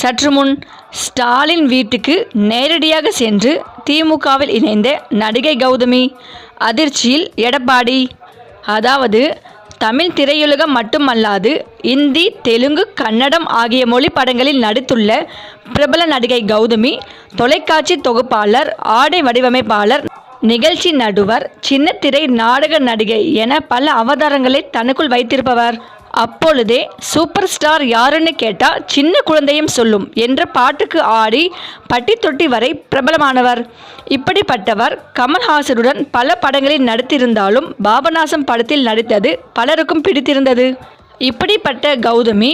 சற்று முன் ஸ்டாலின் வீட்டுக்கு நேரடியாக சென்று திமுகவில் இணைந்த நடிகை கௌதமி அதிர்ச்சியில் எடப்பாடி. அதாவது தமிழ் திரையுலகம் மட்டுமல்லாது இந்தி தெலுங்கு கன்னடம் ஆகிய மொழி படங்களில் நடித்துள்ள பிரபல நடிகை கௌதமி தொலைக்காட்சி தொகுப்பாளர் ஆடை வடிவமைப்பாளர் நிகழ்ச்சி நடுவர் சின்னத்திரை நாடக நடிகை என பல அவதாரங்களை தனக்குள் வைத்திருப்பவர். அப்பொழுதே சூப்பர் ஸ்டார் யாருன்னு கேட்டால் சின்ன குழந்தையும் சொல்லும் என்ற பாட்டுக்கு ஆடி பட்டி தொட்டி வரை பிரபலமானவர். இப்படிப்பட்டவர் கமல்ஹாசனுடன் பல படங்களில் நடித்திருந்தாலும் பாபநாசம் படத்தில் நடித்தது பலருக்கும் பிடித்திருந்தது. இப்படிப்பட்ட கௌதமி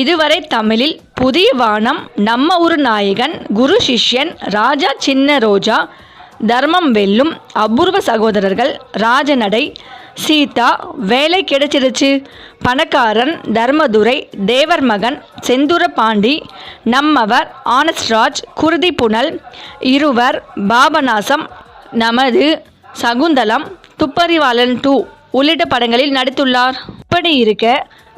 இதுவரை தமிழில் புதிய வானம் நம்ம ஊரு நாயகன் குரு சிஷ்யன் ராஜா சின்ன ரோஜா தர்மம் வெல்லும் அபூர்வ சகோதரர்கள் ராஜநடை சீதா வேலை கிடைச்சிடுச்சு பணக்காரன் தர்மதுரை தேவர் மகன் செந்தூர பாண்டி நம்மவர் ஆனஸ்ட்ராஜ் குருதி புனல் இருவர் பாபநாசம் நமது சகுந்தலம் துப்பறிவாளன் டூ உள்ளிட்ட படங்களில் நடித்துள்ளார். இப்படி இருக்க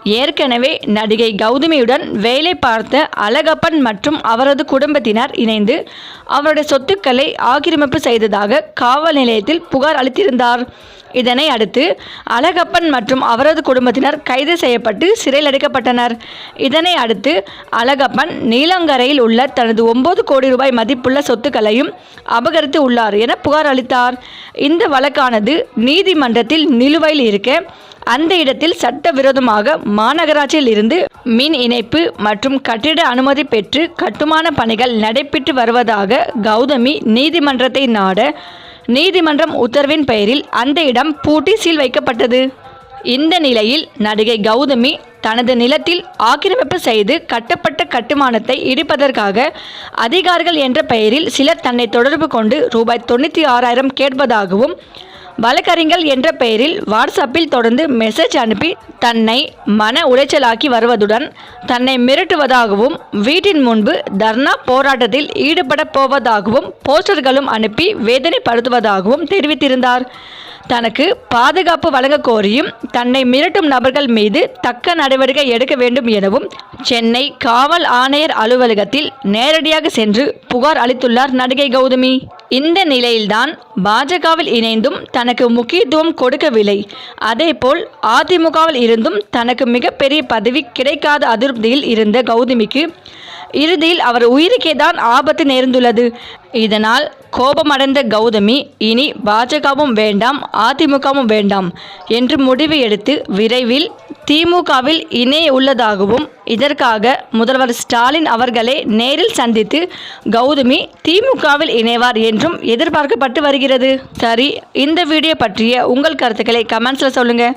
ஏற்கனவே நடிகை கௌதமியுடன் வேலை பார்த்த அழகப்பன் மற்றும் அவரது குடும்பத்தினர் இணைந்து அவருடைய சொத்துக்களை ஆக்கிரமிப்பு செய்ததாக காவல் நிலையத்தில் புகார் அளித்திருந்தார். இதனை அடுத்து அழகப்பன் மற்றும் அவரது குடும்பத்தினர் கைது செய்யப்பட்டு சிறையில் அடைக்கப்பட்டனர். இதனை அடுத்து அழகப்பன் நீலங்கரையில் உள்ள தனது ஒன்பது கோடி ரூபாய் மதிப்புள்ள சொத்துக்களையும் அபகரித்து உள்ளார் என புகார் அளித்தார். இந்த வழக்கானது நீதிமன்றத்தில் நிலுவையில் இருக்க அந்த இடத்தில் சட்டவிரோதமாக மாநகராட்சியில் இருந்து மின் இணைப்பு மற்றும் கட்டிட அனுமதி பெற்று கட்டுமான பணிகள் நடைபெற்று வருவதாக கௌதமி நீதிமன்றத்தை நாட நீதிமன்றம் உத்தரவின் பெயரில் அந்த இடம் பூட்டி சீல் வைக்கப்பட்டது. இந்த நிலையில் நடிகை கௌதமி தனது நிலத்தில் ஆக்கிரமிப்பு செய்து கட்டப்பட்ட கட்டுமானத்தை இடிப்பதற்காக அதிகாரிகள் என்ற பெயரில் சிலர் தன்னை தொடர்பு கொண்டு ரூபாய் தொண்ணூற்றி ஆறாயிரம் கேட்பதாகவும் வழக்கறிஞர் என்ற பெயரில் வாட்ஸ்அப்பில் தொடர்ந்து மெசேஜ் அனுப்பி தன்னை மன உளைச்சலாக்கி வருவதுடன் தன்னை மிரட்டுவதாகவும் வீட்டின் முன்பு தர்ணா போராட்டத்தில் ஈடுபடப் போவதாகவும் போஸ்டர்களும் அனுப்பி வேதனைப்படுத்துவதாகவும் தெரிவித்திருந்தார். தனக்கு பாதுகாப்பு வழங்க கோரியும் தன்னை மிரட்டும் நபர்கள் மீது தக்க நடவடிக்கை எடுக்க வேண்டும் எனவும் சென்னை காவல் ஆணையர் அலுவலகத்தில் நேரடியாக சென்று புகார் அளித்துள்ளார் நடிகை கௌதமி. இந்த நிலையில்தான் பாஜகவில் இணைந்தும் தனக்கு முக்கியத்துவம் கொடுக்கவில்லை. அதேபோல் அதிமுகவில் இருந்தும் தனக்கு மிகப்பெரிய பதவி கிடைக்காத அதிருப்தியில் இருந்த கௌதமிக்கு இறுதியில் அவர் உயிருக்கே தான் ஆபத்து நேர்ந்துள்ளது. இதனால் கோபமடைந்த கௌதமி இனி பாஜகவும் வேண்டாம் அதிமுகவும் வேண்டாம் என்று முடிவு எடுத்து விரைவில் திமுகவில் இணைய உள்ளதாகவும் இதற்காக முதல்வர் ஸ்டாலின் அவர்களை நேரில் சந்தித்து கௌதமி திமுகவில் இணைவார் என்றும் எதிர்பார்க்கப்பட்டு வருகிறது. சரி இந்த வீடியோ பற்றிய உங்கள் கருத்துக்களை கமெண்ட்ஸில் சொல்லுங்கள்